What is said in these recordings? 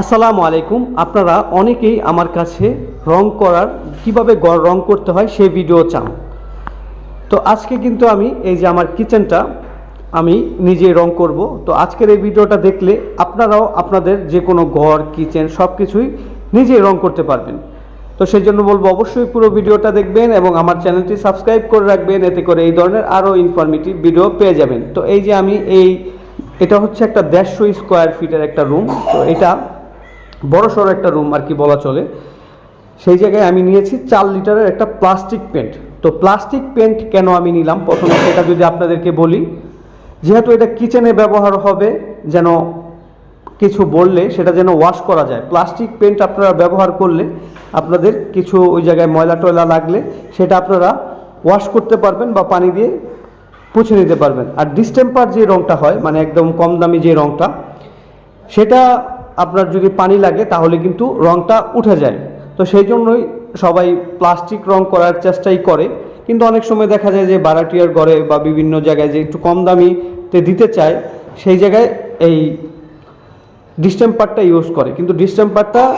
আসসালামু আলাইকুম। আপনারা অনেকেই আমার কাছে রং করার, কীভাবে রং করতে হয় সেই ভিডিও চান। তো আজকে কিন্তু আমি এই যে আমার কিচেনটা, আমি নিজে রং করব। তো আজকের এই ভিডিওটা দেখলে আপনারাও আপনাদের যে কোনো ঘর, কিচেন সব কিছুই নিজেই রং করতে পারবেন। তো সেই জন্য বলব অবশ্যই পুরো ভিডিওটা দেখবেন এবং আমার চ্যানেলটি সাবস্ক্রাইব করে রাখবেন। এতে করে এই ধরনের আরও ইনফরমেটিভ ভিডিও পেয়ে যাবেন। তো এই যে আমি এই, এটা হচ্ছে একটা দেড়শো স্কোয়ার ফিটের একটা রুম তো এটা বড় সড়ো একটা রুম আর কি বলা চলে। সেই জায়গায় আমি নিয়েছি চার লিটারের একটা প্লাস্টিক পেন্ট তো প্লাস্টিক পেন্ট কেন আমি নিলাম? প্রথমে সেটা যদি আপনাদেরকে বলি, যেহেতু এটা কিচেনে ব্যবহার হবে, যেন কিছু বললে সেটা যেন ওয়াশ করা যায়। প্লাস্টিক পেন্ট আপনারা ব্যবহার করলে আপনাদের কিছু ওই জায়গায় ময়লা টয়লা লাগলে সেটা আপনারা ওয়াশ করতে পারবেন বা পানি দিয়ে পুছে নিতে পারবেন। আর ডিস্টেম্পার যে রঙটা হয় মানে একদম কম দামি যে রঙটা সেটা আপনার যদি পানি লাগে, তাহলে কিন্তু রঙটা উঠে যায়। তো সেই জন্যই সবাই প্লাস্টিক রং করার চেষ্টাই করে। কিন্তু অনেক সময় দেখা যায় যে বারাটিয়ার ঘরে বা বিভিন্ন জায়গায় যে একটু কম দামিতে দিতে চায়, সেই জায়গায় এই ডিস্টেম্পারটা ইউজ করে। কিন্তু ডিস্টেম্পারটা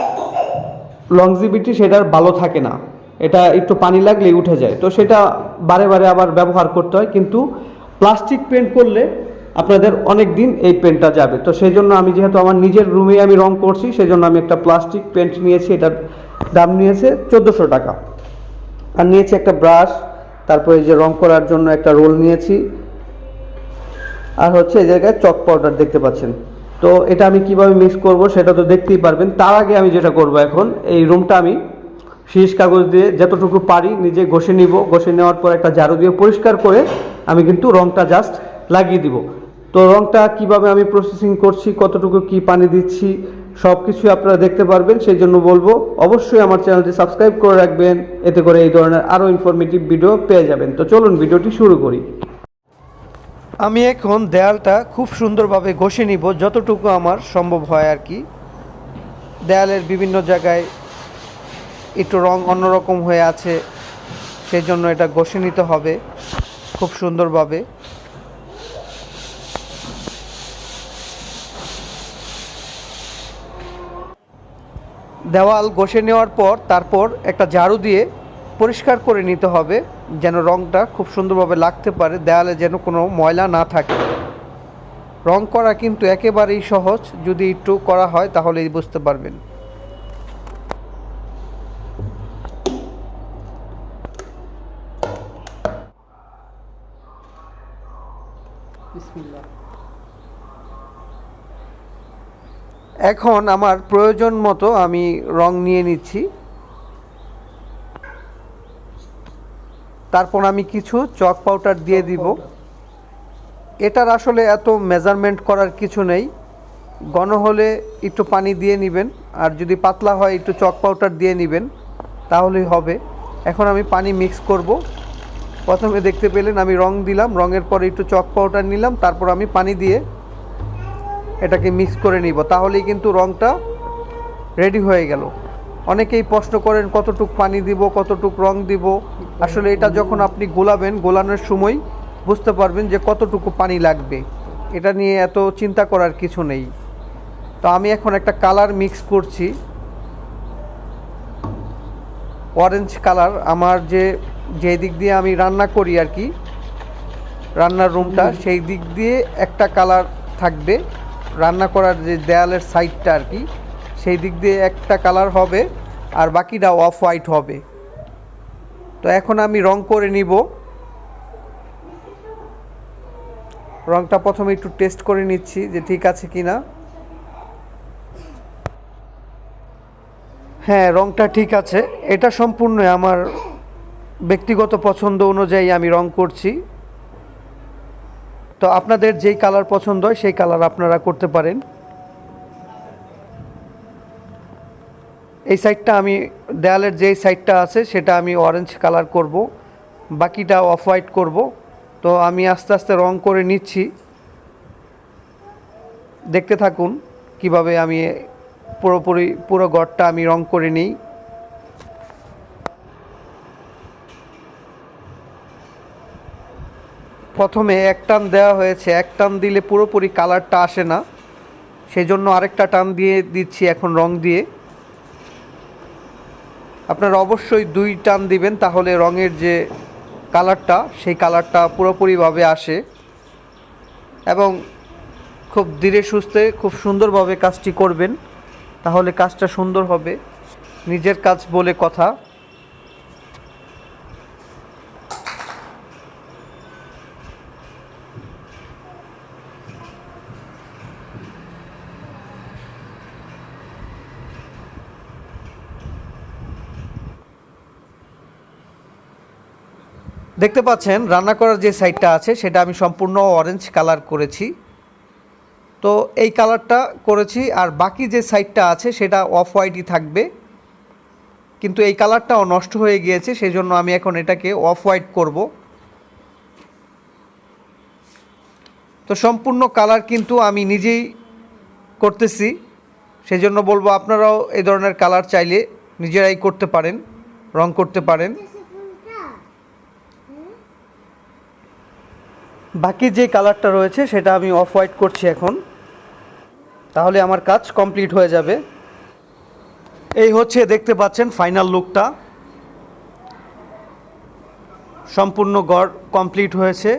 লংজিবিটি সেটার ভালো থাকে না। এটা একটু পানি লাগলেই উঠে যায়। তো সেটা বারে বারে আবার ব্যবহার করতে হয়। কিন্তু প্লাস্টিক পেন্ট করলে আপনাদের অনেক দিন এই পেনটা যাবে। তো সেই জন্য আমি যেহেতু আমার নিজের রুমে আমি রং করছি সেই জন্য আমি একটা প্লাস্টিক পেন্ট নিয়েছি, এটার দাম নিয়েছে চোদ্দোশো টাকা। আর নিয়েছি একটা ব্রাশ তারপরে যে রং করার জন্য একটা রোল নিয়েছি। আর হচ্ছে এই জায়গায় চক পাউডার দেখতে পাচ্ছেন। তো এটা আমি কীভাবে মিক্স করব সেটা তো দেখতেই পারবেন। তার আগে আমি যেটা করব এখন, এই রুমটা আমি শীষ কাগজ দিয়ে যতটুকু পারি নিজে ঘষে নিব। ঘষে নেওয়ার পর একটা ঝাড়ু দিয়ে পরিষ্কার করে আমি কিন্তু রংটা জাস্ট লাগিয়ে দিব। তো রংটা কীভাবে আমি প্রসেসিং করছি, কতটুকু কি পানি দিচ্ছি সব কিছুই আপনারা দেখতে পারবেন, সেই জন্য বলব, অবশ্যই আমার চ্যানেলটি সাবস্ক্রাইব করে রাখবেন, এতে করে এই ধরনের আরও ইনফরমেটিভ ভিডিও পেয়ে যাবেন। তো চলুন ভিডিওটি শুরু করি। আমি এখন দেয়ালটা খুব সুন্দরভাবে ঘষে নিব, যতটুকু আমার সম্ভব হয় আর কি। দেয়ালের বিভিন্ন জায়গায় একটু রং অন্যরকম হয়ে আছে, সেই জন্য এটা ঘষে নিতে হবে, খুব সুন্দরভাবে। দেওয়াল ঘষে নেওয়ার পর তারপর একটা ঝাড়ু দিয়ে পরিষ্কার করে নিতে হবে, যেন রংটা খুব সুন্দরভাবে লাগতে পারে দেয়ালে যেন কোনো ময়লা না থাকে। রং করা কিন্তু একেবারেই সহজ, যদি একটু করা হয় তাহলেই বুঝতে পারবেন। এখন আমার প্রয়োজন মতো আমি রং নিয়ে নিচ্ছি। তারপর আমি কিছু চক পাউডার দিয়ে দিব। এটার আসলে এত মেজারমেন্ট করার কিছু নেই। ঘন হলে একটু পানি দিয়ে নেবেন আর যদি পাতলা হয় একটু চক পাউডার দিয়ে নেবেন তাহলেই হবে। এখন আমি পানি মিক্স করব। প্রথমে দেখতে পেলেন আমি রং দিলাম রঙের পরে একটু চক পাউডার নিলাম তারপর আমি পানি দিয়ে এটাকে মিক্স করে নিব। তাহলেই কিন্তু রংটা রেডি হয়ে গেল। অনেকেই প্রশ্ন করেন কতটুক পানি দিব কতটুক রং দিব? আসলে এটা যখন আপনি গোলাবেন গোলানোর সময় বুঝতে পারবেন যে কতটুকু পানি লাগবে। এটা নিয়ে এত চিন্তা করার কিছু নেই। তো আমি এখন একটা কালার মিক্স করছি। অরেঞ্জ কালার আমার যে যে দিক দিয়ে আমি রান্না করি আর কি রান্নার রুমটা সেই দিক দিয়ে একটা কালার থাকবে। রান্না করার যে দেয়ালের সাইডটা আর কি, সেই দিক দিয়ে একটা কালার হবে আর বাকিটা অফ হোয়াইট হবে। তো এখন আমি রং করে নিব। রংটা প্রথমে একটু টেস্ট করে নিচ্ছি যে ঠিক আছে কি না হ্যাঁ রংটা ঠিক আছে। এটা সম্পূর্ণ আমার ব্যক্তিগত পছন্দ অনুযায়ী আমি রং করছি। তো আপনাদের যেই কালার পছন্দ হয়, সেই কালার আপনারা করতে পারেন। এই সাইডটা আমি, দেয়ালের যেই সাইডটা আছে, সেটা আমি অরেঞ্জ কালার করব। বাকিটা অফ হোয়াইট করব। তো আমি আস্তে আস্তে রং করে নিচ্ছি। দেখতে থাকুন কীভাবে আমি পুরোপুরি, পুরো ঘরটা আমি রং করে নিই। প্রথমে এক টান দেওয়া হয়েছে, এক টান দিলে পুরোপুরি কালারটা আসে না। সেই জন্য আরেকটা টান দিয়ে দিচ্ছি এখন রং দিয়ে। আপনারা অবশ্যই দুই টান দিবেন, তাহলে রঙের যে কালারটা, সেই কালারটা পুরোপুরিভাবে আসে। এবং খুব ধীরে সুস্থে, খুব সুন্দরভাবে কাজটি করবেন, তাহলে কাজটা সুন্দর হবে। নিজের কাজ বলে কথা। দেখতে পাচ্ছেন, রান্না করার যে সাইডটা আছে, সেটা আমি সম্পূর্ণ অরেঞ্জ কালার করেছি। তো এই কালারটা করেছি, আর বাকি যে সাইডটা আছে, সেটা অফ হোয়াইটই থাকবে। কিন্তু এই কালারটাও নষ্ট হয়ে গিয়েছে সেই জন্য আমি এখন এটাকে অফ হোয়াইট করব। তো সম্পূর্ণ কালার কিন্তু আমি নিজেই করতেছি। সেই জন্য বলব, আপনারাও এই ধরনের কালার চাইলে নিজেরাই করতে পারেন, রং করতে পারেন। বাকি যে কালারটা রয়েছে, সেটা আমি অফ হোয়াইট করছি এখন। তাহলে আমার কাজ কমপ্লিট হয়ে যাবে। এই হচ্ছে, দেখতে পাচ্ছেন ফাইনাল লুকটা সম্পূর্ণ গড় কমপ্লিট হয়েছে।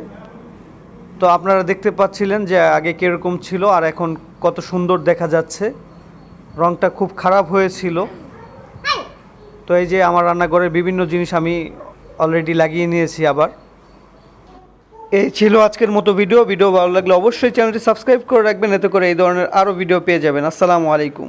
তো আপনারা দেখতে পাচ্ছিলেন যে, আগে কীরকম ছিল, আর এখন কত সুন্দর দেখা যাচ্ছে। রংটা খুব খারাপ হয়েছিল। তো এই যে, আমার রান্নাঘরের বিভিন্ন জিনিস আমি অলরেডি লাগিয়ে নিয়েছি আবার। এই ছিল আজকের মতো ভিডিও। ভিডিও ভালো লাগলে অবশ্যই চ্যানেলটি সাবস্ক্রাইব করে রাখবেন, এতে করে এই ধরনের আরও ভিডিও পেয়ে যাবেন। আসসালামু আলাইকুম।